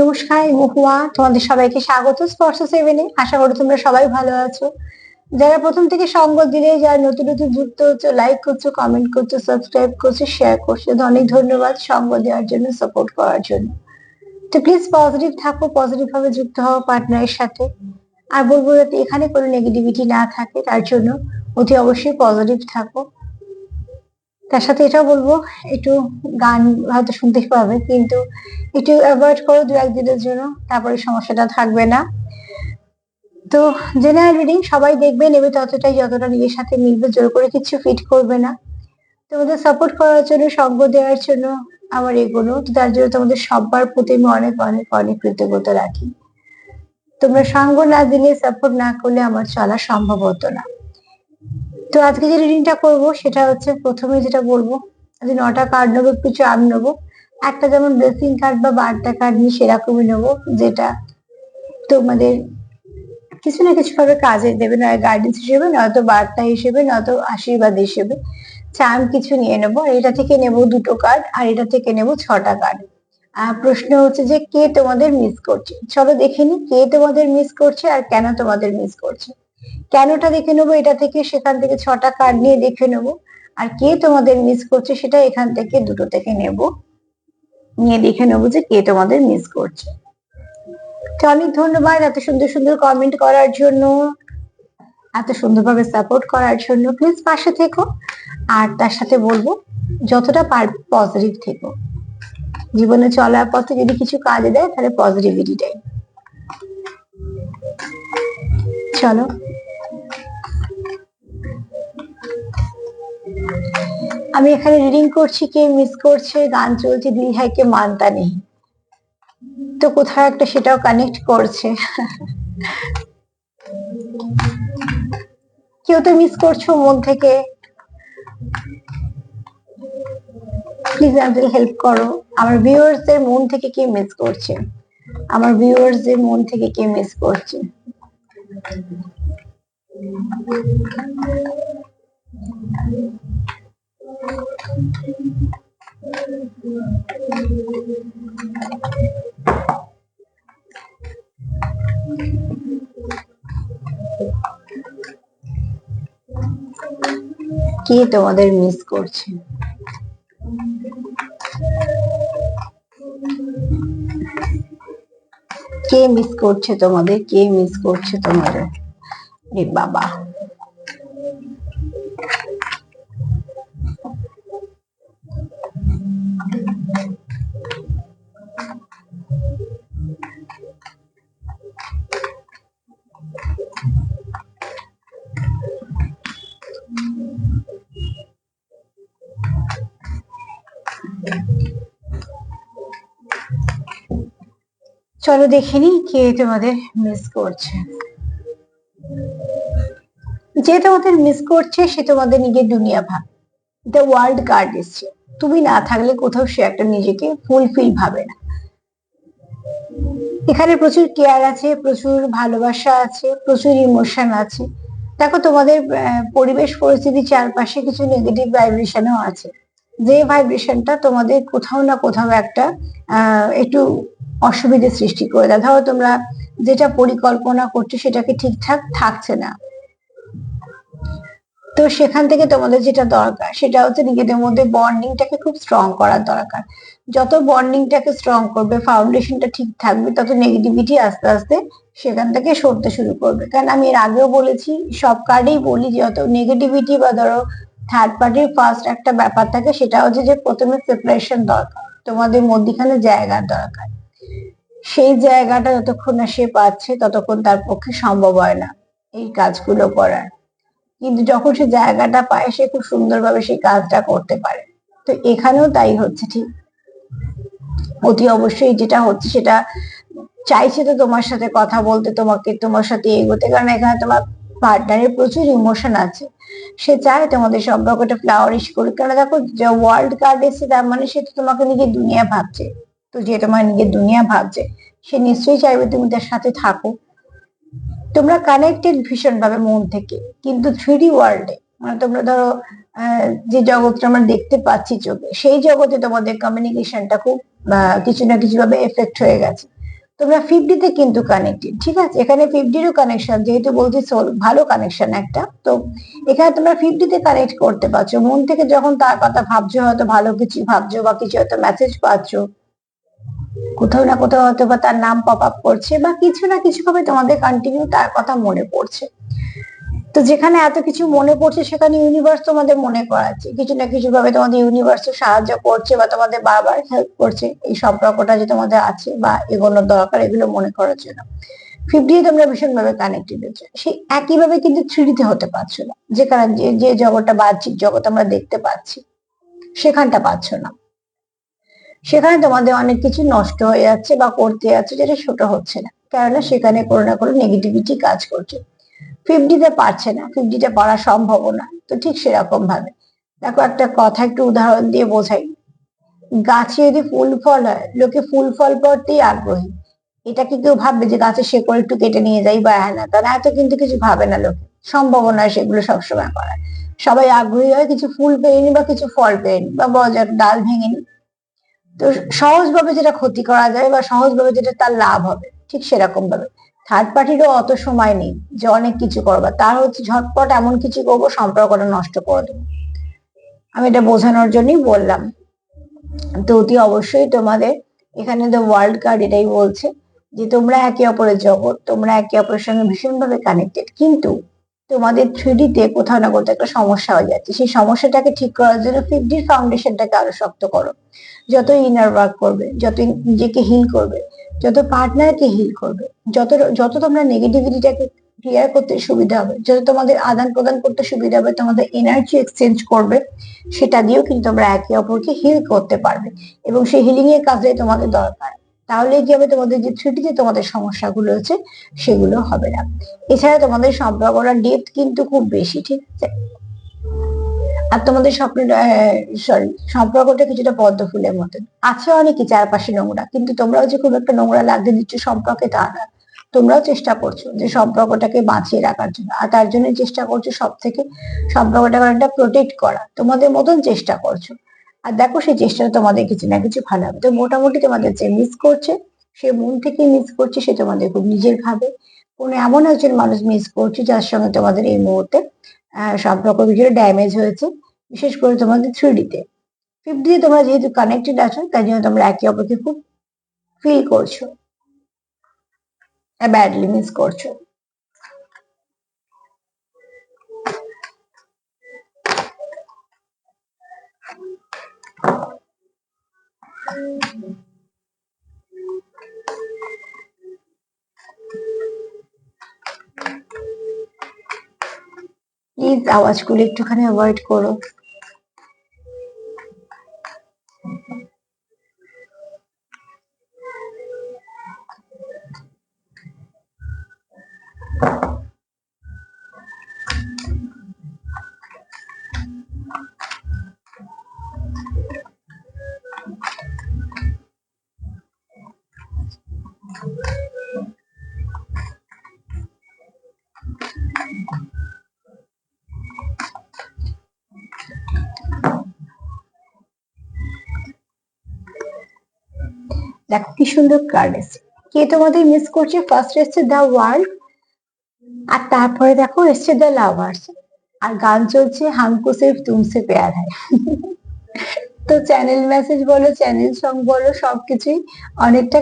নমস্কার, মহুয়া। তোমাদের সবাইকে স্বাগত স্পর্শ সেভেনে আশা করি তোমরা সবাই ভালো আছো। যারা প্রথম থেকে সঙ্গ দিলে, যারা নতুন নতুন যুক্ত হচ্ছে লাইক করছ কমেন্ট করছ সাবস্ক্রাইব করছ শেয়ার করছ অনেক ধন্যবাদ সঙ্গ দেওয়ার জন্য সাপোর্ট করার জন্য। তো প্লিজ পজিটিভ থাকো পজিটিভ ভাবে যুক্ত হও পার্টনারের সাথে। আর বলব যাতে এখানে কোনো নেগেটিভিটি না থাকে, তার জন্য অতি অবশ্যই পজিটিভ থাকো। তার সাথে এটাও বলব, একটু গান হয়তো শুনতে পাবে, কিন্তু একটু অ্যাভয়েড করো দু একদিনের জন্য, তারপরে সমস্যাটা থাকবে না। তো জেনারেল রিডিং সবাই দেখবে, নেবে ততটাই যতটা নিজের সাথে মিলবে, জোর করে কিছু ফিট করবে না। তোমাদের সাপোর্ট করার জন্য, সঙ্গ দেওয়ার জন্য আমার এগুলো তার জন্য তোমাদের সবার প্রতি আমি অনেক অনেক অনেক কৃতজ্ঞতা রাখি। তোমরা সঙ্গ না দিলে সাপোর্ট না করলে আমার চলা সম্ভব হতো না। তো আজকে যে রিডিংটা করব, সেটা হচ্ছে প্রথমে যেটা বলব, যে নটা কার্ড নেব, কিছু চার নেব, একটা যেমন ব্লেসিং কার্ড বা বার্তা কার্ড নিয়ে সেরকমই নেব, যেটা তোমাদের কিছু না কিছু ভাবে কাজে দেবে, নয় গাইডেন্স হিসেবে নয়তো বার্তা হিসেবে নয়তো আশীর্বাদ হিসেবে। চাম কিছু নিয়ে নেব, আর এটা থেকে নেব দুটো কার্ড আর এটা থেকে নেব ছটা কার্ড প্রশ্ন হচ্ছে যে কে তোমাদের মিস করছে? চলো দেখে নি, কে তোমাদের মিস করছে, আর কেন তোমাদের মিস করছে? কেনটা দেখে নেব? এটা থেকে সেখান থেকে ছটা কার্ড নিয়ে দেখে নেব। আর কে তোমাদের মিস করছে সেটা এখান থেকে দুটো থেকে নেব। নিয়ে দেখে নেব যে কে তোমাদের মিস করছে। তো অনেক ধন্যবাদ এত সুন্দর সুন্দর কমেন্ট করার জন্য, এত সুন্দরভাবে সাপোর্ট করার জন্য। প্লিজ পাশে থেকো। আর তার সাথে বলব, যতটা পার পজিটিভ থেকো। জীবনে চলার পথে যদি কিছু কাজে দেয়, তাহলে পজিটিভিটিটাই চলো। আমি এখানে রিডিং করছি কে মিস করছে, গান চলছে দিল হ্যাঁ কে মানতা নেই। তো কোথাও একটা সেটাও কানেক্ট করছে। কেউ তো মিস করছ মন থেকে। প্লিজ আমাদের হেল্প করো। আমার ভিউয়ার্স মন থেকে কে মিস করছে? আমার ভিউয়ার্স মন থেকে কে মিস করছে? কে তোমাদের মিস করছে? কে মিস করছে তোমাদের? কে মিস করছে তোমাদের? বাবা। চলো দেখে নি কে তোমাদের মিস করছে। যে তোমাদের মিস করছে, সে তোমাদের নিজের দুনিয়া ভাব। দ্য ওয়ার্ল্ড কার্ড এসছে। তুমি না থাকলে কোথাও সে একটা নিজেকে ফুলফিল ভাবে না। এখানে প্রচুর কেয়ার আছে, প্রচুর ভালোবাসা আছে, প্রচুর ইমোশন আছে। দেখো তোমাদের পরিবেশ পরিস্থিতি চারপাশে কিছু নেগেটিভ ভাইব্রেশনও আছে। যে ভাইব্রেশনটা তোমাদের কোথাও না কোথাও একটা একটু অসুবিধে সৃষ্টি করে দেয়। ধরো তোমরা যেটা পরিকল্পনা করছ সেটাকে ঠিকঠাক থাকছে না। তো সেখান থেকে তোমাদের যেটা দরকার, সেটা হচ্ছে নিজেদের মধ্যে বন্ডিংটাকে খুব স্ট্রং করার দরকার। যত বন্ডিংটাকে স্ট্রং করবে ফাউন্ডেশনটা ঠিক থাকবে, তত নেগেটিভিটি আস্তে আস্তে সেখান থেকে সরতে শুরু করবে। কারণ আমি এর আগেও বলেছি, সব কার্ডেই বলি যত নেগেটিভিটি বা ধরো থার্ড পার্টির ফার্স্ট একটা ব্যাপার থাকে, সেটা হচ্ছে যে প্রথমে সেপারেশন দরকার, তোমাদের মধ্যখানে জায়গার দরকার। সেই জায়গাটা যতক্ষণ না সে পাচ্ছে, ততক্ষণ তার পক্ষে সম্ভব হয় না এই কাজগুলো করার। কিন্তু যখন সে জায়গাটা পায়, সে খুব সুন্দরভাবে সেই কাজটা করতে পারে। তো এখানেও তাই হচ্ছে ঠিক। অতি অবশ্যই যেটা হচ্ছে সেটা চাইছে তো তোমার সাথে কথা বলতে, তোমাকে তোমার সাথে এগোতে, কারণ এখানে তোমার পার্টনারের প্রচুর ইমোশন আছে। সে চায় তোমাদের সম্পর্কটা ফ্লাওয়ারিশ করুক। কারণ দেখো, যে ওয়ার্ল্ড কার্ড এসে তার মানে সে তো তোমাকে নিজের দুনিয়া ভাবছে। তো যে তোমার নিজের দুনিয়া ভাবছে, সে নিশ্চয়ই চাইবে তুমি তার সাথে থাকো। তোমরা কানেক্টেড ভীষণ ভাবে মন থেকে, কিন্তু থ্রি ওয়ার্ল্ডে মানে তোমরা ধরো যে জগৎটা আমরা দেখতে পাচ্ছি চোখে, সেই জগতে তোমাদের কমিউনিকেশনটা খুব কিছু না কিছু ভাবে এফেক্ট হয়ে গেছে। তোমরা ফিফটিতে কিন্তু কানেক্টেড ঠিক আছে? এখানে ফিফটিরও কানেকশন যেহেতু বলছি সোল ভালো কানেকশন একটা। তো এখানে তোমরা ফিফটিতে কানেক্ট করতে পারছ। মন থেকে যখন তার কথা ভাবছ, হয়তো ভালো কিছু ভাবছ বা কিছু হয়তো মেসেজ পাচ্ছ কোথাও না কোথাও হয়তো বা তার নাম পপ আপ করছে বা কিছু না কিছু ভাবে তোমাদের কন্টিনিউ তার কথা মনে পড়ছে। তো যেখানে এত কিছু মনে পড়ছে সেখানে ইউনিভার্স তোমাদের মনে করাচ্ছে। কিছু না কিছু ভাবে তোমাদের ইউনিভার্স সাহায্য করছে বা তোমাদের বারবার হেল্প করছে এই সম্পর্কটা যে তোমাদের আছে বা এগোনোর দরকার এগুলো মনে করার জন্য। ফিফটি তোমরা ভীষণভাবে কানেক্টেড হচ্ছে সেই একইভাবে কিন্তু থ্রিডিতে হতে পারছ না। যেখানে যে যে জগৎটা বাহ্যিক জগৎ আমরা দেখতে পাচ্ছি, সেখানটা পাচ্ছ না। সেখানে তোমাদের অনেক কিছু নষ্ট হয়ে যাচ্ছে বা করতে যাচ্ছে যেটা ছোট হচ্ছে না। কেননা সেখানে কোনো না কোনো নেগেটিভিটি কাজ করছে। ফিফটিতে পারছে না ফিফটিতে পারা সম্ভব না। তো ঠিক সেরকম ভাবে দেখো একটা কথা একটু উদাহরণ দিয়ে বোঝাই। গাছে যদি ফুল ফল হয়, লোকে ফুল ফল পড়তেই আগ্রহী। এটা কি কেউ ভাববে যে গাছের শেকড় একটু কেটে নিয়ে যাই বা হ্যাঁ না তারা এত কিন্তু কিছু ভাবে না লোকে। সম্ভব নয় সেগুলো সবসময় করার। সবাই আগ্রহী হয় কিছু ফুল পেয়ে নি বা কিছু ফল পেয়ে নি বা বজার ডাল ভেঙে নি। তো সহজভাবে যেটা ক্ষতি করা যায় বা সহজভাবে যেটা তার লাভ হবে, ঠিক সেরকম ভাবে থার্ড পার্টিরও অত সময় নেই যে অনেক কিছু করবা। তার হচ্ছে ঝটপট এমন কিছু করব, সম্পর্কটা নষ্ট করে দেবো। আমি এটা বোঝানোর জন্যই বললাম। তো অতি অবশ্যই তোমাদের এখানে দ্য ওয়ার্ল্ড কার্ড এটাই বলছে যে তোমরা একে অপরের জগৎ, তোমরা একে অপরের সঙ্গে ভীষণভাবে কানেক্টেড কিন্তু তোমাদের থ্রিডিতে কোথাও না কোথাও একটা সমস্যা হয়ে যাচ্ছে। সেই সমস্যাটাকে ঠিক করার জন্য ফিফটির ফাউন্ডেশনটাকে আরও শক্ত করো। যত ইনার ওয়ার্ক করবে, যত নিজেকে হিল করবে, যত পার্টনারকে হিল করবে, যত যত তোমরা নেগেটিভিটিটাকে ক্লিয়ার করতে সুবিধা হবে, যত তোমাদের আদান প্রদান করতে সুবিধা হবে, তোমাদের এনার্জি এক্সচেঞ্জ করবে, সেটা দিয়েও কিন্তু তোমরা একে অপরকে হিল করতে পারবে। এবং সেই হিলিং এর কাজে তোমাদের দরকার। তাহলে কি হবে? তোমাদের যে থ্রিটিতে তোমাদের সমস্যাগুলো হচ্ছে, সেগুলো হবে না। এছাড়া তোমাদের সম্পর্কটার ডেপথ কিন্তু খুব বেশি, ঠিক আছে? আর তোমাদের স্বপ্নের সরি সম্পর্কটা কিছুটা পদ্ম ফুলের মতন। আছে অনেকই চারপাশে নোংরা, কিন্তু তোমরাও যে খুব একটা নোংরা লাগতে দিচ্ছ সম্পর্কে তা না। তোমরাও চেষ্টা করছ যে সম্পর্কটাকে বাঁচিয়ে রাখার জন্য। আর তার জন্য চেষ্টা করছ সব থেকে সম্পর্কটাকে অনেকটা প্রোটেক্ট করা। তোমাদের মতন চেষ্টা করছ। আর দেখো সেই চেষ্টাটা তোমাদের কিছু না কিছু ভালো হবে। তো মোটামুটি তোমাদের যে মিস করছে, সে মন থেকে মিস করছে, সে তোমাদের খুব নিজের ভাবে। কোনো এমন একজন মানুষ মিস করছে যার সঙ্গে তোমাদের এই মুহূর্তে সব রকম কিছুটা ড্যামেজ হয়েছে, বিশেষ করে তোমাদের থ্রিডিতে ফিফটিতে তোমরা যেহেতু কানেক্টেড আছো, তাই জন্য তোমরা একে অপরকে খুব ফিল করছ ব্যাডলি মিস করছ। প্লিজ আওয়াজগুলো একটুখানি অ্যাভয়েড করো। সুন্দর কার্ড এসছে। কে তোমাদের মিস করছে? ফার্স্ট এসছে দ্য ওয়ার্ল্ড আর তারপরে দেখো এসছে দ্য লাভার্স আর গান চলছে হামকো সির্ফ তুমসে প্যার হয়। তো চ্যানেল মেসেজ বলো চ্যানেল সং বলো, সবকিছুই অনেকটা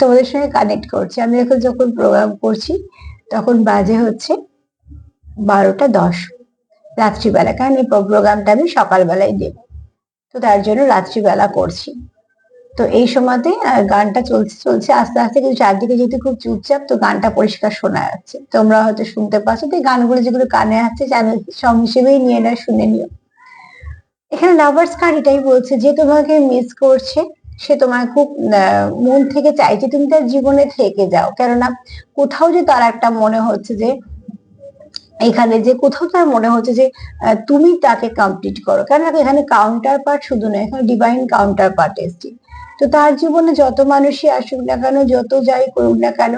তোমাদের সঙ্গে কানেক্ট করছে। আমি এখন যখন প্রোগ্রাম করছি, তখন বাজে হচ্ছে বারোটা দশ। রাত্রিবেলা, কারণ এই প্রোগ্রামটা আমি সকালবেলায় দেব। তো তার জন্য রাত্রিবেলা করছি। তো এই সময়তে গানটা চলছে চলছে। আস্তে আস্তে কিন্তু চারদিকে যেহেতু খুব চুপচাপ, তো গানটা পরিষ্কার শোনা যাচ্ছে। তোমরা হয়তো শুনতে পাচ্ছ তো গানগুলো যেগুলো কানে আসছে চ্যানেল সং হিসেবেই নিয়ে নেয় শুনে নিও। এখানে লাভার্স কার্ড এটাই বলছে, যে তোমাকে মিস করছে, সে তোমার খুব মন থেকে চাইছে তুমি তার জীবনে থেকে যাও। কেননা কোথাও যে তার একটা মনে হচ্ছে যে, এখানে যে কোথাও তার মনে হচ্ছে যে তুমি তাকে কমপ্লিট করো। কেন এখানে কাউন্টার পার্ট শুধু নয়, এখানে ডিভাইন কাউন্টার পার্ট এসছে। তো তার জীবনে যত মানুষই আসুক না কেন, যত যাই করুক না কেন,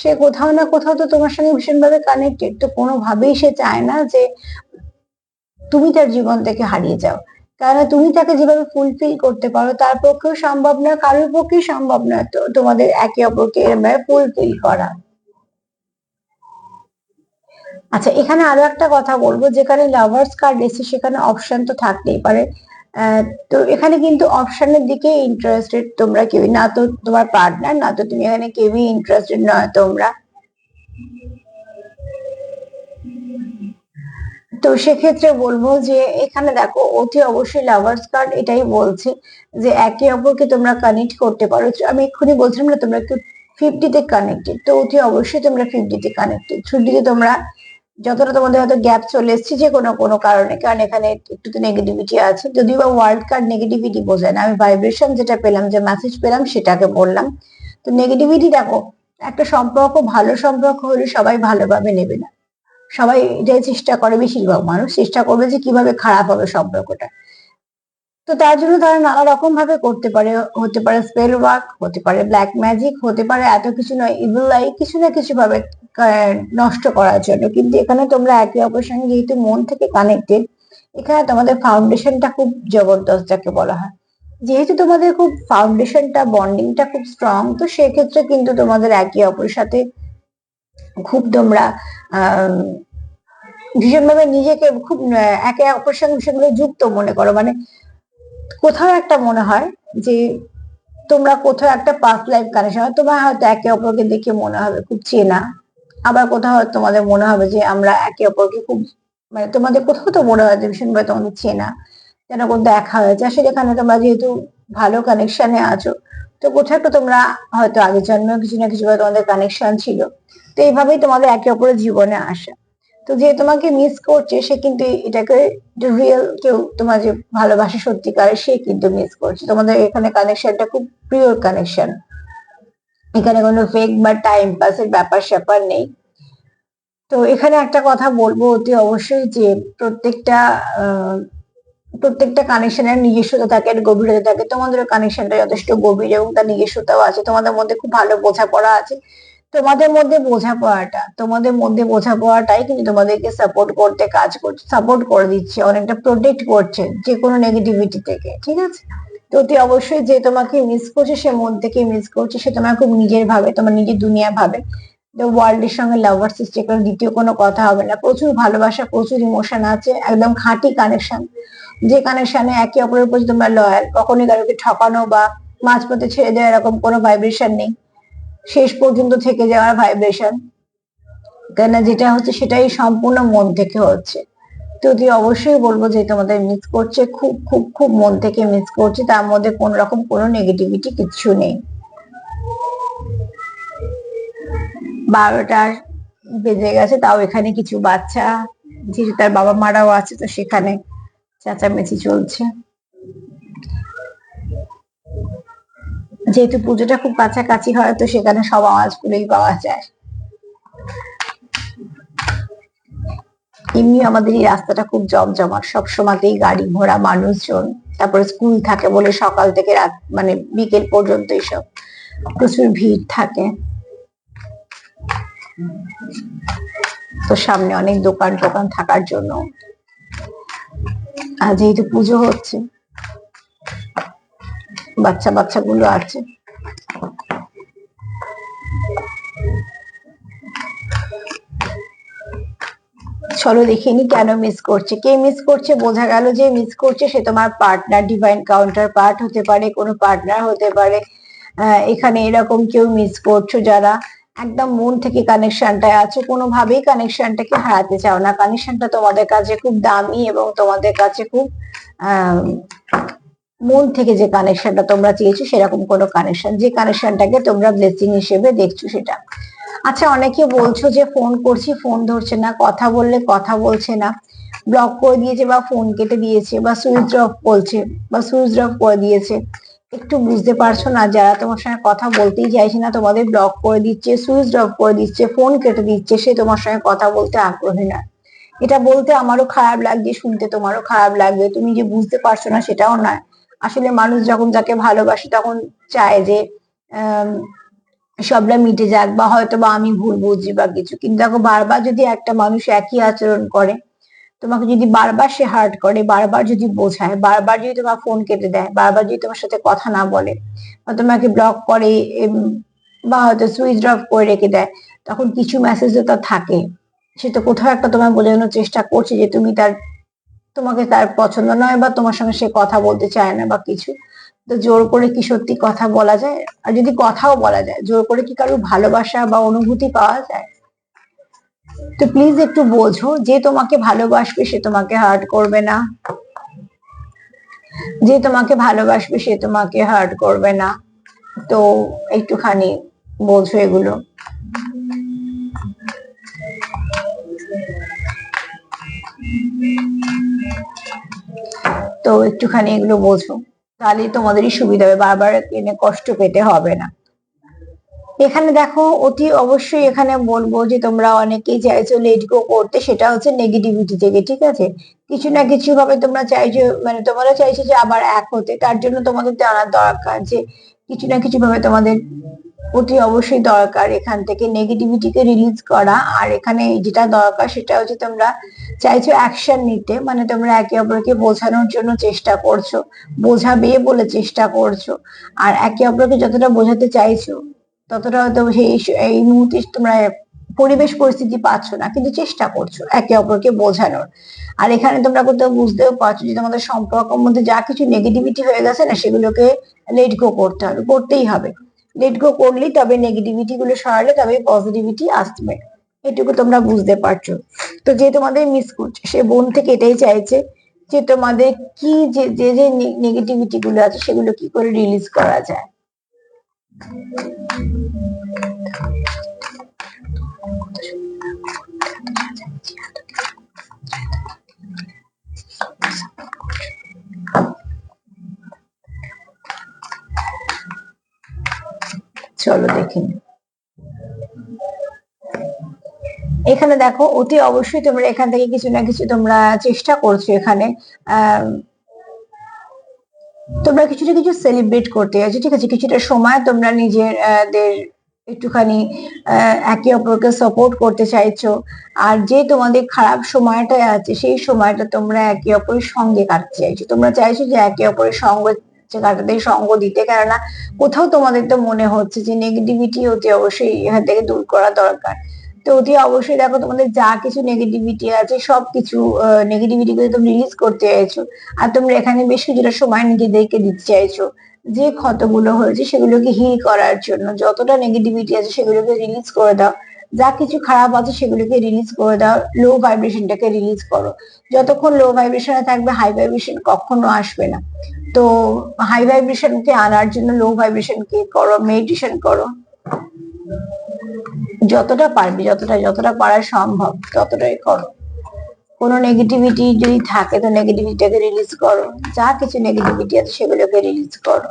সে কোথাও না কোথাও তো তোমার সঙ্গে ভীষণভাবে কানেক্টেড তো কোনোভাবেই সে চায় না যে তুমি তার জীবন থেকে হারিয়ে যাও। কারণ তুমি তাকে যেভাবে ফুলফিল করতে পারো, তার পক্ষেও সম্ভব না কারোর পক্ষেই সম্ভব না তো তোমাদের একে অপরকে ফুলফিল করা। আচ্ছা এখানে আরও একটা কথা বলব, যেখানে লাভার্স কার্ড এসে সেখানে অপশন তো থাকতেই পারে। তো এখানে কিন্তু অপশনের দিকে ইন্টারেস্টেড তোমরা কেউ না তো তোমার পার্টনার না তো তুমি এখানে কেউই ইন্টারেস্টেড নয় তোমরা। তো সেক্ষেত্রে বলব যে এখানে দেখো, অতি অবশ্যই লাভার্স কার্ড এটাই বলছে যে একে অপরকে তোমরা কানেক্ট করতে পারো। আমি এক্ষুনি বলছিলাম না, তোমরা একটু ফিফটিতে কানেক্টেড তো অতি অবশ্যই তোমরা ফিফটিতে কানেক্টেড ছুটিতে তোমরা যতটা তোমাদের হয়তো গ্যাপ চলে এসছে যে কোনো কোনো কারণে, কারণ এখানে একটু তো নেগেটিভিটি আছে। যদিও বা ওয়ার্ল্ড কার্ড নেগেটিভিটি বোঝায় না। আমি ভাইব্রেশন যেটা পেলাম, যে মেসেজ পেলাম, সেটাকে বললাম। তো নেগেটিভিটি দেখো, একটা সম্পর্ক, ভালো সম্পর্ক হলে সবাই ভালোভাবে নেবে না। সবাই এটাই চেষ্টা করে, বেশিরভাগ মানুষ চেষ্টা করবে যে কীভাবে খারাপ হবে সম্পর্কটা। তো তার জন্য তারা নানা রকম ভাবে করতে পারে, হতে পারে স্পেল ওয়ার্ক হতে পারে ব্ল্যাক ম্যাজিক হতে পারে এত কিছু নয় ইভিল লাই কিছু না কিছু ভাবে নষ্ট করার জন্য। কিন্তু এখানে তোমরা একে অপরের সঙ্গে যেহেতু মন থেকে কানেক্টেড এখানে তোমাদের ফাউন্ডেশনটা খুব জবরদস্ত যাকে বলা হয়। যেহেতু তোমাদের খুব ফাউন্ডেশনটা বন্ডিংটা খুব স্ট্রং তো সেক্ষেত্রে কিন্তু তোমাদের একে অপরের সাথে খুব তোমরা ভীষণভাবে নিজেকে খুব একে অপরের সঙ্গে ভীষণভাবে যুক্ত মনে করো। মানে কোথাও একটা মনে হয় যে তোমরা কোথাও একটা পাস্ট লাইফ কানেকশন হয়, তোমার হয়তো একে অপরকে দেখে মনে হবে, খুব চেনা। আবার কোথাও তোমাদের মনে হবে যে আমরা একে অপরকে খুব মানে তোমাদের কোথাও তো মনে হয় যে ভীষণভাবে তোমাদের চেনা। যেন কোন দেখা হয়েছে আসলে এখানে তোমরা যেহেতু ভালো কানেকশনে আছো, তো কোথাও একটা তোমরা হয়তো আগের জন্ম কিছু না কিছু তোমাদের কানেকশন ছিল। তো এইভাবেই তোমাদের একে অপরের জীবনে আসা। তো যে তোমাকে মিস করছে, সে কিন্তু এটাকে রিয়েল কেউ তোমার যে ভালোবাসে সত্যিকারের, সে কিন্তু মিস করছে। তোমাদের এখানে কানেকশনটা খুব পিওর কানেকশন এখানে কোনো ফেক বা টাইম পাসের ব্যাপার স্যাপার নেই। তো এখানে একটা কথা বলব অতি অবশ্যই যে প্রত্যেকটা প্রত্যেকটা কানেকশনের নিজস্বতা থাকে গভীরতা থাকে। তোমাদের কানেকশনটা যথেষ্ট গভীর এবং তার নিজস্বতাও আছে। তোমাদের মধ্যে খুব ভালো বোঝাপড়া আছে। তোমাদের মধ্যে বোঝাপড়াটা তোমাদের মধ্যে বোঝাপড়াটাই কিন্তু তোমাদেরকে সাপোর্ট করতে, কাজ করছে সাপোর্ট করে দিচ্ছে, অনেকটা প্রোটেক্ট করছে যে কোনো নেগেটিভিটি থেকে, ঠিক আছে? তো অতি অবশ্যই যে তোমাকে মিস করছে, সে মন থেকে মিস করছে, সে তোমার খুব নিজের ভাবে, তোমার নিজের দুনিয়া ভাবে। ওয়ার্ল্ড এর সঙ্গে লাভার সিস্টেম দ্বিতীয় কোনো কথা হবে না। প্রচুর ভালোবাসা, প্রচুর ইমোশন আছে, একদম খাঁটি কানেকশন যে কানেকশনে একে অপরের প্রতি তোমরা লয়াল কখনোই কারোকে ঠকানো বা মাঝপথে ছেড়ে দেওয়া এরকম কোনো ভাইব্রেশন নেই। শেষ পর্যন্ত থেকে যাওয়ার ভাইব্রেশন কেন যেটা হচ্ছে সেটাই সম্পূর্ণ মন থেকে হচ্ছে। তো তুই অবশ্যই বলব যে তোমাদের মিস করছে, খুব খুব খুব মন থেকে মিস করছে, তার মধ্যে কোন রকম কোনো নেগেটিভিটি কিচ্ছু নেই। বারোটা বেজে গেছে, তাও এখানে কিছু বাচ্চা, যেহেতু তার বাবা মারাও আছে, তো সেখানে চেঁচামেচি চলছে। যেহেতু পুজোটা খুব কাছাকাছি হয়, তো সেখানে সব আওয়াজগুলোই পাওয়া যায়। এমনি আমাদের এই রাস্তাটা খুব জমজমাট, সব সময়তেই গাড়ি ঘোড়া, মানুষজন, তারপরে স্কুল থাকে বলে সকাল থেকে রাত মানে বিকেল পর্যন্ত সব প্রচুর ভিড় থাকে। তো সামনে অনেক দোকান টোকান থাকার জন্য। আর যেহেতু পুজো হচ্ছে বাচ্চা বাচ্চাগুলো আছে। চলো দেখে নি কেন মিস করছে। কে মিস করছে? বোঝা গেল যে মিস করছে সে তোমার পার্টনার ডিভাইন কাউন্টার পার্ট হতে পারে, কোনো পার্টনার হতে পারে। এখানে এরকম কেউ মিস করছ যারা একদম মন থেকে কানেকশনটায় আছো, কোনোভাবেই কানেকশনটাকে হারাতে চাও না। কানেকশনটা তোমাদের কাছে খুব দামি এবং তোমাদের কাছে খুব মন থেকে যে কানেকশনটা তোমরা চেয়েছো, সেরকম কোনো কানেকশন যে কানেকশনটাকে তোমরা ব্লেসিং হিসেবে দেখছ সেটা। আচ্ছা অনেকে বলছো যে, ফোন করছি, ফোন ধরছে না, কথা বললে কথা বলছে না। ব্লক করে দিয়েছে বা ফোন কেটে দিয়েছে বা সুইচ অফ বলছে বা সুইচ অফ করে দিয়েছে। একটু বুঝতে পারছ না, যারা তোমার সঙ্গে কথা বলতেই চাইছে না, তোমাদের ব্লক করে দিচ্ছে সুইচ অফ করে দিচ্ছে ফোন কেটে দিচ্ছে, সে তোমার সঙ্গে কথা বলতে আগ্রহী না। এটা বলতে আমারও খারাপ লাগছে, শুনতে তোমারও খারাপ লাগবে। তুমি যে বুঝতে পারছ না, সেটাও নয়। আসলে মানুষ যখন যাকে ভালোবাসে তখন চায় যে সবটা মিটে যাক বা হয়তো বা আমি ভুল বুঝি বা কিছু। কিন্তু দেখো, বারবার যদি একটা মানুষ একই আচরণ করে, তোমাকে যদি বারবার সে হার্ট করে, বারবার যদি বোঝায়, বারবার যদি তোমার ফোন কেটে দেয়, বারবার যদি তোমার সাথে কথা না বলে বা তোমাকে ব্লক করে বা হয়তো সুইচ অফ করে রেখে দেয়, তখন কিছু মেসেজ তো থাকে। সে তো কোথাও একটা তোমায় বোঝানোর চেষ্টা করছে যে, তুমি তার তোমাকে তার পছন্দ নয় বা তোমার সঙ্গে সে কথা বলতে চায় না বা কিছু। তো জোর করে কি সত্যি কথা বলা যায়? আর যদি কথাও বলা যায়, জোর করে কি কারোর ভালোবাসা বা অনুভূতি পাওয়া যায়? তো প্লিজ একটু বোঝো, যে তোমাকে ভালোবাসবে সে তোমাকে হার্ট করবে না। যে তোমাকে ভালোবাসবে সে তোমাকে হার্ট করবে না। তো একটুখানি বোঝো এগুলো। তো একটুখানি এগুলো বোঝো। তাহলে তোমাদেরই সুবিধা হবে, বারবার এনে কষ্ট পেতে হবে না। এখানে দেখো, অতি অবশ্যই এখানে বলব যে তোমরা অনেকেই চাইছো লেট গো করতে, সেটা হচ্ছে নেগেটিভিটি থেকে, ঠিক আছে? কিছু না কিছু ভাবে তোমরা চাইছো মানে তোমরা চাইছো যে আবার এক হতে, তার জন্য তোমাদের জানার দরকার যে কিছু না কিছু ভাবে তোমাদের অতি অবশ্যই দরকার। এখান থেকে নেগেটিভিটিকে রিলিজ করা। আর এখানে যেটা দরকার, সেটা হচ্ছে তোমরা চাইছো অ্যাকশন নিতে। মানে তোমরা একে অপরকে বোঝানোর জন্য চেষ্টা করছ। বোঝাবে বলে চেষ্টা করছ। আর একে অপরকে যতটা বোঝাতে চাইছো, ততটা হয়তো সেই এই মুহূর্তে তোমরা পরিবেশ পরিস্থিতি পাচ্ছ না, কিন্তু চেষ্টা করছ একে অপরকে বোঝানোর। আর এখানে তোমরা কোথাও বুঝতেও পারছ যে তোমাদের সম্পর্কের মধ্যে যা কিছু নেগেটিভিটি হয়ে গেছে না, সেগুলোকে লেট গো করতে হবে, করতেই হবে। লেট গো করলেই তবে নেগেটিভিটি গুলো সরালে তবে পজিটিভিটি আসবে। এটুকু তোমরা বুঝতে পারছ। তো যে তোমাদের মিস করছে, সে বোন থেকে এটাই চাইছে যে তোমাদের কি যে যে যে নেগেটিভিটি গুলো আছে সেগুলো কি করে রিলিজ করা যায়। চলো দেখে এখানে দেখো, অতি অবশ্যই তোমরা এখান থেকে কিছু না কিছু তোমরা চেষ্টা করছ এখানে। তোমরা কিছুটা কিছু সেলিব্রেট করতে যাচ্ছ, ঠিক আছে? কিছুটা সময় তোমরা নিজেদের একটুখানি একে অপরকে সাপোর্ট করতে চাইছো। আর যে তোমাদের খারাপ সময়টা আছে, সেই সময়টা তোমরা একে অপরের সঙ্গে কাটতে চাইছো। তোমরা চাইছো যে একে অপরের সঙ্গ কাটাতে সঙ্গ দিতে। কেননা কোথাও তোমাদের তো মনে হচ্ছে যে নেগেটিভিটি অতি অবশ্যই এখান থেকে দূর করা দরকার। তো অতি অবশ্যই দেখো, তোমাদের যা কিছু নেগেটিভিটি আছে সব কিছু নেগেটিভিটি গুলো তুমি রিলিজ করতে চাইছো। আর তোমরা এখানে বেশ কিছুটা সময় নিজেদেরকে দিতে চাইছো। যে ক্ষতগুলো হয়েছে, সেগুলোকে হিল করার জন্য যতটা নেগেটিভিটি আছে, সেগুলোকে রিলিজ করে দাও। যা কিছু খারাপ আছে সেগুলোকে রিলিজ করে দাও লো ভাইব্রেশনটাকে রিলিজ করো। যতক্ষণ লো ভাইব্রেশনে থাকবে হাই ভাইব্রেশন কখনো আসবে না। তো হাই ভাইব্রেশনকে আনার জন্য লো ভাইব্রেশনকে করো মেডিটেশন করো। যতটা পারবে, যতটা যতটা পারা সম্ভব, ততটাই করো। কোনো নেগেটিভিটি যদি থাকে, তো নেগেটিভিটিটাকে রিলিজ করো। যা কিছু নেগেটিভিটি আছে সেগুলোকে রিলিজ করো।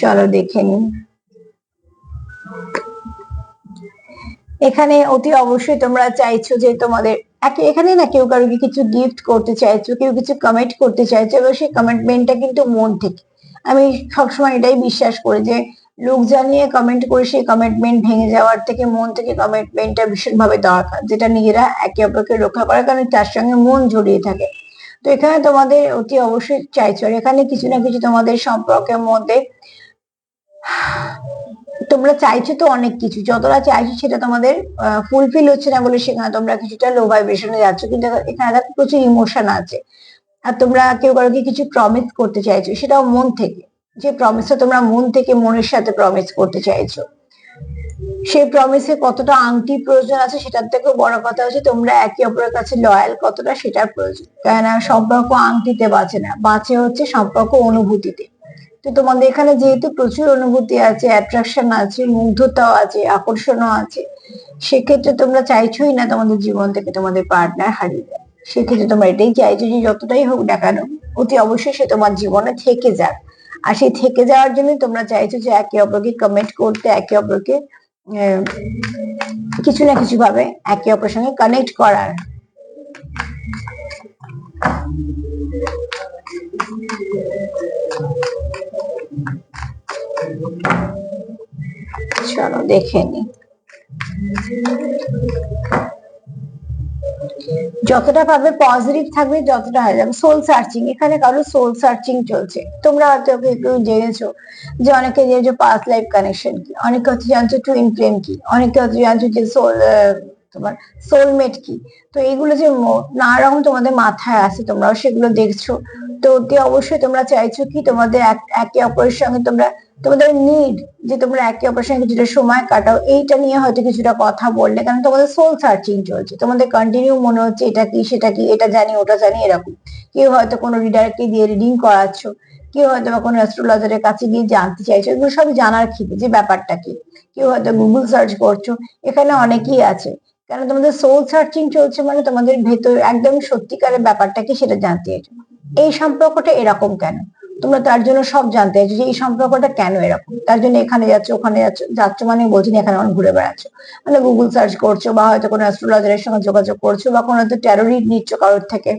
চলো দেখে নিই। এখানে অতি অবশ্যই তোমরা চাইছো যে তোমাদের একে এখানে না কেউ কারোকে কিছু গিফট করতে চাইছো, কেউ কিছু কমেন্ট করতে চাইছো, এবার সেই কমেন্টমেন্টটা কিন্তু মন থেকে। আমি সবসময় এটাই বিশ্বাস করি যে, লোক জানিয়ে কমেন্ট করে সেই কমেন্টমেন্ট ভেঙে যাওয়ার থেকে মন থেকে কমেন্টমেন্টটা ভীষণভাবে দরকার, যেটা নিজেরা একে অপরকে রক্ষা করার কারণ তার সঙ্গে মন জড়িয়ে থাকে। তো এখানে তোমাদের অতি অবশ্যই চাইছো আর এখানে কিছু না কিছু তোমাদের সম্পর্কের মধ্যে তোমরা চাইছো তো অনেক কিছু। যতটা চাইছো সেটা তোমাদের ফুলফিল হচ্ছে না বলে সেখানে তোমরা কিছুটা লো ভাইব্রেশনে যাচ্ছ। কিন্তু এখানে দেখো প্রচুর ইমোশন আছে। আর তোমরা কেউ কারোকে কিছু প্রমিস করতে চাইছো, সেটাও মন থেকে। যে প্রমিসটা তোমরা মন থেকে মনের সাথে প্রমিস করতে চাইছো। সেই প্রমিসে কতটা আংটি প্রয়োজন আছে সেটার থেকেও বড় কথা হচ্ছে তোমরা একে অপরের কাছে লয়াল কতটা সেটার প্রয়োজন। কেননা সম্পর্ক আংটিতে বাঁচে না, বাঁচে হচ্ছে সম্পর্ক অনুভূতিতে। তো তোমাদের এখানে যেহেতু প্রচুর অনুভূতি আছে অ্যাট্রাকশন আছে, মুগ্ধতাও আছে, আকর্ষণও আছে, সেক্ষেত্রে তোমরা চাইছোই না তোমাদের জীবন থেকে তোমাদের পার্টনার হারিয়ে দেয় সেক্ষেত্রে তোমরা এটাই চাইছো যে যতটাই হোক না কেন, অতি অবশ্যই সে তোমার জীবনে থেকে যাক। আর সেই থেকে যাওয়ার জন্য তোমরা চাইছো যে একে অপরকে কমেন্ট করতে, একে অপরকে কিছু না কিছু ভাবে একে অপরের সঙ্গে কানেক্ট করার। চলো দেখে নি। যতটা পাবে পজিটিভ থাকবে, যতটা হয়ে যাবে। সোল সার্চিং এখানে কারও সোল সার্চিং চলছে। তোমরা হয়তো কেউ জেনেছো যে অনেকে জেনেছো পাস্ট লাইফ কানেকশন কি, অনেকে হয়তো জানছো টুইন ফ্লেম কি, অনেকে হয়তো জানছো যে সোল তোমার সোলমেট কি। তো এইগুলো যে নানা রকম তোমাদের মাথায় আছে, তোমরাও সেগুলো দেখছ। তো অতি অবশ্যই তোমরা চাইছো কি তোমাদের একে অপরের সঙ্গে তোমরা তোমাদের নিড যে তোমরা একে অপরের সঙ্গে কিছুটা সময় কাটাও, এইটা নিয়ে হয়তো কিছুটা কথা বললে কারণ তোমাদের সোল সার্চিং চলছে। তোমাদের কন্টিনিউ মনে হচ্ছে এটা কি, সেটা কি, এটা জানি, ওটা জানি, এরকম। কেউ হয়তো কোনো রিডারকে দিয়ে রিডিং করাচ্ছ, কেউ হয়তো বা কোনো অ্যাস্ট্রোলজারের কাছে গিয়ে জানতে চাইছো, এগুলো সব জানার খিদে যে ব্যাপারটা কি কেউ হয়তো গুগল সার্চ করছ, এখানে অনেকেই আছে। কারণ তোমাদের সোল সার্চিং চলছে মানে তোমাদের ভেতর একদম সত্যিকারের ব্যাপারটা কি সেটা জানতে চাইছো। এই সম্পর্কটা এরকম কেন? তোমরা তার জন্য সব জানতে চাইছো যে এই সম্পর্কটা কেন এরকম? তার জন্য এখানে যাচ্ছ, ওখানে যাচ্ছ যাচ্ছ মানে বলছি এখানে অনেক ঘুরে বেড়াচ্ছ। মানে গুগল সার্চ করছ বা হয়তো কোনো অ্যাস্ট্রোলজারের সঙ্গে যোগাযোগ করছ বা কোনো হয়তো নিচ্ছ কারোর থেকে।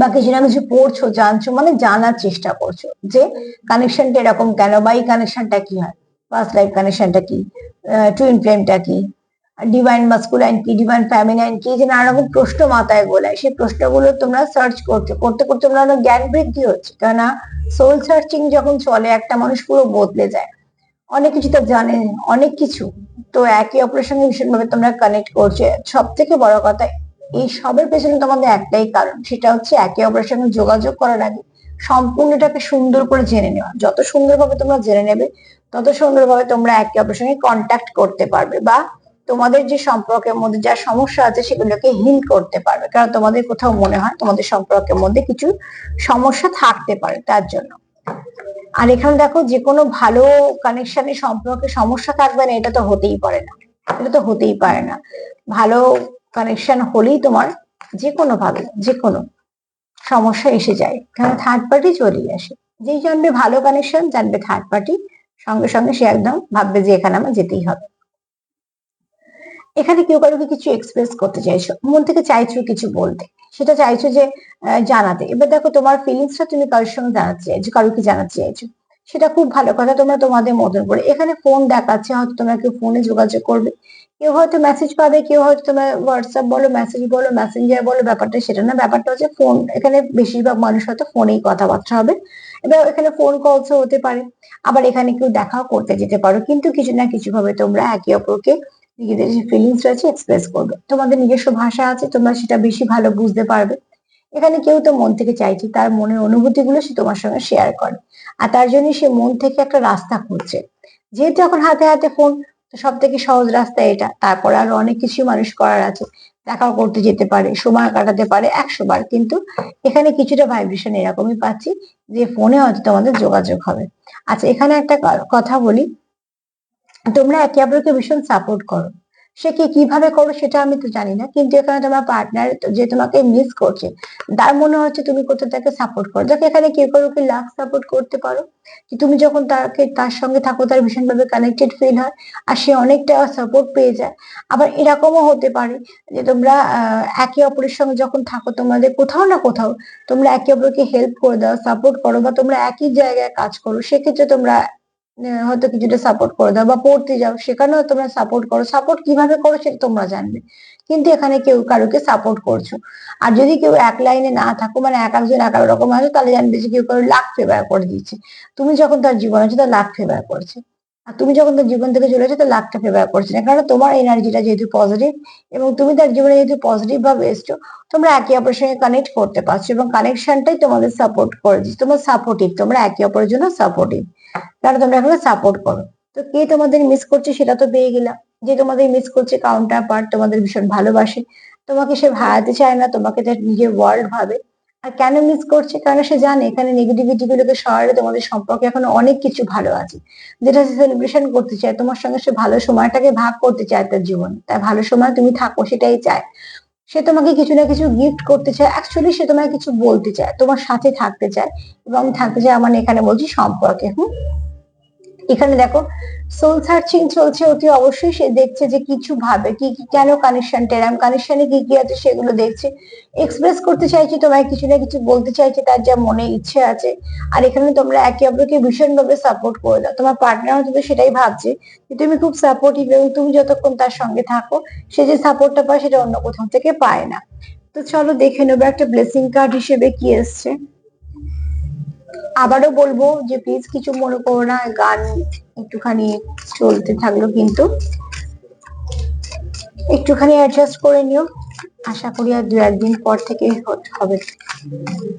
বা কিছু না কিছু পড়ছো, জানছো মানে জানার চেষ্টা করছ যে কানেকশনটা এরকম কেন বা এই কানেকশনটা কি হয়? ফার্স্ট লাইফ কানেকশনটা কি? টুইন ফ্লেমটা কি? ডিভাইন মাস্কুলাইন কি ডিভাইন ফ্যামিনাইন কি যে নানা রকম প্রশ্ন মাথায় গোলায় সেই প্রশ্নগুলো তোমরা সার্চ করছ। করতে করতে তোমরা অনেক জ্ঞান বৃদ্ধি হচ্ছে। কেননা সোল সার্চিং যখন চলে, একটা মানুষ পুরো বদলে যায়। অনেক কিছু তো জানে, অনেক কিছু। তো একে অপরের সঙ্গে ভীষণভাবে তোমরা কানেক্ট করছ। সব থেকে বড় কথা, এই সবের পেছনে তোমাদের একটাই কারণ, সেটা হচ্ছে একে অপরের সঙ্গে যোগাযোগ করার আগে সম্পূর্ণটাকে সুন্দর করে জেনে নেওয়া। যত সুন্দরভাবে তোমরা জেনে নেবে, তত সুন্দরভাবে তোমরা একে অপরের সঙ্গে কন্ট্যাক্ট করতে পারবে বা তোমাদের যে সম্পর্কের মধ্যে যা সমস্যা আছে সেগুলোকে হিল করতে পারবে। কারণ তোমাদের কোথাও মনে হয় তোমাদের সম্পর্কের মধ্যে কিছু সমস্যা থাকতে পারে তার জন্য। আর এখানে দেখো যে কোনো ভালো কানেকশনের সম্পর্কে সমস্যা থাকবে না, এটা তো হতেই পারে না। এটা তো হতেই পারে না। ভালো কানেকশন হলেই তোমার যে কোনো ভাবে যে কোনো সমস্যা এসে যায়। কারণ থার্ড পার্টি চলেই আসে। যেই জানবে ভালো কানেকশন জানবে থার্ড পার্টি সঙ্গে সঙ্গে সে একদম ভাববে যে এখানে আমার যেতেই হবে। এখানে কেউ কারোকে কিছু এক্সপ্রেস করতে চাইছো, মন থেকে চাইছো কিছু বলতে, সেটা চাইছো যে জানাতে। এবার দেখো তোমার ফিলিংসটা তুমি কারোর সঙ্গে জানাতে চাইছো, কারোকে জানাতে চাইছো। সেটা খুব ভালো কথা, তোমরা তোমাদের মতন করে। এখানে ফোন দেখাচ্ছে, হয়তো তোমরা কেউ ফোনে যোগাযোগ করবে, কেউ হয়তো মেসেজ পাবে, কেউ হয়তো তোমার হোয়াটসঅ্যাপ বলো মেসেজ বলো মেসেঞ্জার বলো, ব্যাপারটা সেটা না, ব্যাপারটা হচ্ছে ফোন এখানে বেশিরভাগ মানুষ হয়তো ফোনেই কথাবার্তা হবে। এবার এখানে ফোন কলসও হতে পারে। আবার এখানে কেউ দেখাও করতে যেতে পারো, কিন্তু কিছু না কিছু ভাবে তোমরা একে অপরকে নিজেদের যে ফিলিংস রয়েছে এক্সপ্রেস করবে। তোমাদের নিজস্ব ভাষা আছে, তোমরা সেটা বেশি ভালো বুঝতে পারবে। এখানে কেউ তো মন থেকে চাইছে, তার মনের অনুভূতিগুলো সে তোমার সঙ্গে শেয়ার করে। আর তার জন্য সে মন থেকে একটা রাস্তা খুঁজছে। যেহেতু এখন হাতে হাতে ফোন তো সব থেকে সহজ রাস্তা এটা। তারপরে আরও অনেক কিছু মানুষ করার আছে। দেখাও করতে যেতে পারে, সময় কাটাতে পারে একশো বার। কিন্তু এখানে কিছুটা ভাইব্রেশন এরকমই পাচ্ছি যে ফোনে হয়তো তোমাদের যোগাযোগ হবে। আচ্ছা এখানে একটা কথা বলি। তোমরা একে অপরকে ভীষণ সাপোর্ট করো। সে কি কীভাবে করো সেটা আমি তো জানি না, কিন্তু এখানে তোমার পার্টনার যে তোমাকে মিস করছে, তার মনে হচ্ছে তুমি কোথাও তাকে সাপোর্ট করো। যাকে এখানে কেউ কারোকে লাখ সাপোর্ট করতে পারো? কি তুমি যখন তাকে, তার সঙ্গে থাকো, তার ভীষণভাবে কানেক্টেড ফিল হয়, আর সে অনেকটা সাপোর্ট পেয়ে যায়। আবার এরকমও হতে পারে যে তোমরা একে অপরের সঙ্গে যখন থাকো, তোমাদের কোথাও না কোথাও তোমরা একে অপরকে হেল্প করে দাও সাপোর্ট করো, বা তোমরা একই জায়গায় কাজ করো, সেক্ষেত্রে তোমরা হয়তো কিছুটা সাপোর্ট করে দাও বা পড়তে যাও, সেখানেও তোমরা সাপোর্ট করো। সাপোর্ট কীভাবে করো সেটা তোমরা জানবে। কিন্তু এখানে কেউ কারোকে সাপোর্ট করছ। আর যদি কেউ এক লাইনে না থাকো মানে এক একজন এক এক রকম আছে তাহলে জানবে যে কেউ কারও লাখ ফেভার করে দিচ্ছে। তুমি যখন তার জীবন আছো, তার লাখ ফেভার করছে। আর তুমি যখন তার জীবন থেকে চলে তার লাখটা ফেভার করছে না। কারণ তোমার এনার্জিটা যেহেতু পজিটিভ এবং তুমি তার জীবনে যেহেতু পজিটিভ ভাবে এসছো, তোমরা একে অপরের সঙ্গে কানেক্ট করতে পারছ এবং কানেকশনটাই তোমাদের সাপোর্ট করে দিচ্ছে। তোমার সাপোর্টিভ তোমরা একে অপরের জন্য সাপোর্টিভ কারণ তোমরা এখানে সাপোর্ট করো। তো কে তোমাদের মিস করছে সেটা তো পেয়ে গেলাম। যে তোমাদের মিস করছে কাউন্টার পার্ট তোমাদের ভীষণ ভালোবাসে। তোমাকে সে ভাড়াতে চায় না, তোমাকে তার নিজের ওয়ার্ল্ড ভাবে। আর কেন মিস করছে? কারণ সে জানে এখানে নেগেটিভিটি গুলোকে সরালে তোমাদের সম্পর্কে এখন অনেক কিছু ভালো আছে। যেটা সে সেলিব্রেশন করতে চায়, তোমার সঙ্গে সে ভালো সময়টাকে ভাগ করতে চায় তার জীবন। তার ভালো সময় তুমি থাকো, সেটাই চায়। সে তোমাকে কিছু না কিছু গিফট করতে চায়। অ্যাকচুয়ালি সে তোমাকে কিছু বলতে চায়, তোমার সাথে থাকতে চায় এবং থাকতে চায় মানে এখানে বলছি সম্পর্কে, হুম? এখানে দেখো সোল সার্চিং চলছে অতি অবশ্যই, সে দেখছে যে কিছু ভাবে, কি কি, কেন কানেকশন টেরাম কানেকশনে কি কি আছে সেগুলো দেখছে। এক্সপ্রেস করতে চাইছে তোমায়, কিছু না কিছু বলতে চাইছে, তার যা মনে ইচ্ছে আছে। আর এখানে তোমরা একে অপরকে ভীষণভাবে সাপোর্ট করে দাও। তোমার পার্টনার হয়তো সেটাই ভাবছে যে তুমি খুব সাপোর্টিভ এবং তুমি যতক্ষণ তার সঙ্গে থাকো, সে যে সাপোর্টটা পায় সেটা অন্য কোথাও থেকে পায় না। তো চলো দেখে নেব একটা ব্লেসিং কার্ড হিসেবে কি এসছে। আবারও বলব যে প্লিজ কিছু মনে করো না, গান একটুখানি চলতে থাকল কিন্তু। একটুখানি অ্যাডজাস্ট করে নিও। আশা করি আর দু একদিন পর থেকে হবে।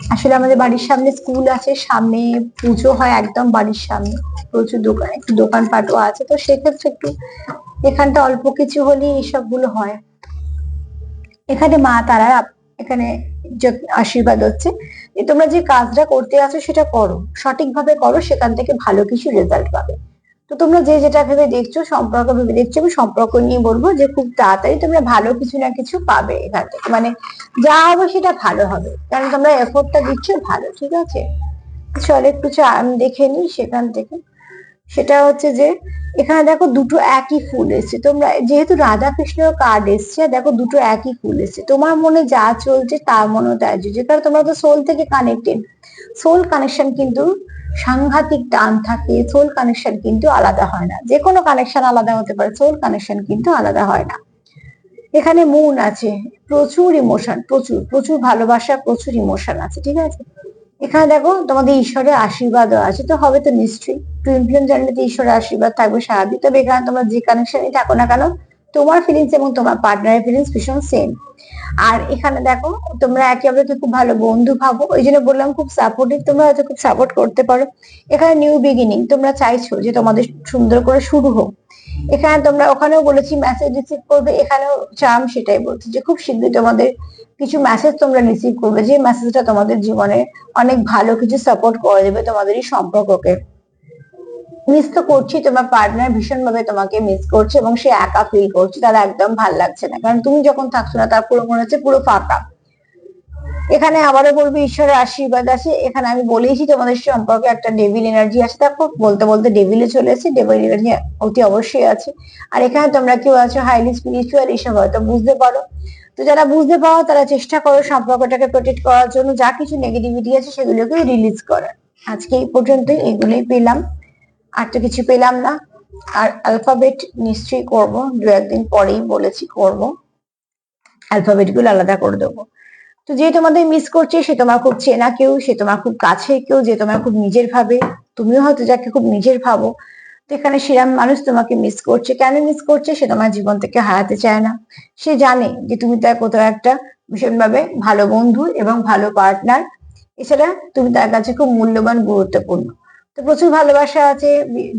আসলে আমাদের বাড়ির সামনে স্কুল আছে, সামনে পুজো হয় একদম বাড়ির সামনে। প্রচুর দোকান, একটু দোকানপাটও আছে, তো সেক্ষেত্রে একটু এখানটা অল্প কিছু হলেই এসবগুলো হয়। এখানে মা তারা এখানে আশীর্বাদ হচ্ছে, যে তোমরা যে কাজটা করতে আছো সেটা করো, সঠিকভাবে করো, সেখান থেকে ভালো কিছু রেজাল্ট পাবে। তো তোমরা যে যেটা ভেবে দেখছ, সম্পর্ক ভেবে দেখছ, আমি সম্পর্ক নিয়ে বলব যে খুব তাড়াতাড়ি তোমরা ভালো কিছু না কিছু পাবে এখান থেকে। মানে যা হবে সেটা ভালো হবে, কারণ তোমরা এফোর্টটা দিচ্ছ, ভালো, ঠিক আছে? চলো একটু আমি দেখে নিই সেখান থেকে। সেটা হচ্ছে যে, এখানে দেখো দুটো একই ফুল এসছে। তোমরা, যেহেতু রাধা কৃষ্ণের কার্ড এসছে দেখো দুটো একই ফুল এসছে। তোমার মনে যা চলছে তার মনে তাই চলছে। কারণ তোমরা তো সোল থেকে কানেক্টেড সোল কানেকশন কিন্তু সাংঘাতিক টান থাকে সোল কানেকশন কিন্তু আলাদা হয় না। যে কোনো কানেকশন আলাদা হতে পারে সোল কানেকশন কিন্তু আলাদা হয় না। এখানে মুন আছে, প্রচুর ইমোশন প্রচুর প্রচুর ভালোবাসা, প্রচুর ইমোশন আছে, ঠিক আছে? এখানে দেখো তোমাদের ঈশ্বরের আশীর্বাদও আছে, তো হবে তো নিশ্চয়ই। টুইন জানলে ঈশ্বরের আশীর্বাদ থাকবে স্বাভাবিক। তবে এখানে তোমরা যে কানেকশনই থাকো না কেন, তোমার ফিলিংস এবং তোমার পার্টনারের ফিলিংস ভীষণ সেম আর এখানে দেখো, তোমরা একে অপরকে খুব ভালো বন্ধু ভাবো, ওই জন্য বললাম খুব সাপোর্টিভ তোমরা হয়তো খুব সাপোর্ট করতে পারো। এখানে নিউ বিগিনিং তোমরা চাইছো যে তোমাদের সুন্দর করে শুরু হোক। এখানে তোমরা ওখানেও বলেছি মেসেজ রিসিভ করবে, এখানেও চাম সেটাই বলছি যে খুব শীঘ্রই তোমাদের কিছু মেসেজ তোমরা রিসিভ করবে, যে মেসেজটা তোমাদের জীবনে অনেক ভালো কিছু সাপোর্ট করে দেবে তোমাদের এই সম্পর্ককে। মিস তো করছি, তোমার পার্টনার ভীষণ ভাবে তোমাকে মিস করছে এবং সে একা ফিল করছে, তার একদম ভালো লাগছে না। কারণ তুমি যখন থাকছো না, তার পুরো মনে হচ্ছে পুরো ফাঁকা। এখানে আবারও বলব, ঈশ্বরের আশীর্বাদ আছে। এখানে আমি বলেইছি তোমাদের সম্পর্কে একটা ডেভিল এনার্জি আছে। দেখো, বলতে বলতে ডেভিলে চলে এসেছে। ডেভিল এনার্জি অতি অবশ্যই আছে। আর এখানে তোমরা কেউ আছো হাইলি স্পিরিচুয়াল এসব হয়তো বুঝতে পারো। তো যারা বুঝতে পারো, তারা চেষ্টা করো সম্পর্কটাকে প্রোটেক্ট করার জন্য। যা কিছু নেগেটিভিটি আছে সেগুলোকে রিলিজ করার। আজকে এই পর্যন্তই, এগুলোই পেলাম। আর তো কিছু পেলাম না। আর অ্যালফাবেট নিশ্চয়ই করব। দু একদিন পরেই বলেছি করব। অ্যালফাবেটগুলো আলাদা করে দেবো। তো যে তোমাদের মিস করছে, সে তোমার খুব চেনা কেউ, সে তোমার খুব কাছে কেউ, যে তোমার খুব নিজের ভাবে। তুমিও হয়তো যাকে খুব নিজের ভাবো। তো এখানে সেরাম মানুষ তোমাকে মিস করছে। কেন মিস করছে? সে তোমার জীবন থেকে হারাতে চায় না। সে জানে যে তুমি তার কোথাও একটা ভীষণভাবে ভালো বন্ধু এবং ভালো পার্টনার এছাড়া তুমি তার কাছে খুব মূল্যবান গুরুত্বপূর্ণ। তো প্রচুর ভালোবাসা আছে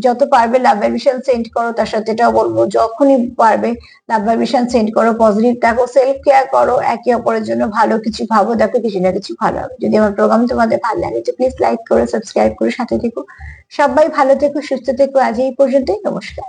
যত পারবে লাভ ভাইব্রেশন সেন্ড করো, তার সাথে এটাও বলব, যখনই পারবে লাভ ভাইব্রেশন সেন্ড করো পজিটিভ থাকো সেলফ কেয়ার করো, একে অপরের জন্য ভালো কিছু ভাবো, দেখো কিছু না কিছু ভালো হবে। যদি আমার প্রোগ্রাম তোমাদের ভালো লাগে, তো প্লিজ লাইক করো সাবস্ক্রাইব করে, সাথে থেকো। সবাই ভালো থেকো, সুস্থ থেকো, আজ এই পর্যন্তই, নমস্কার।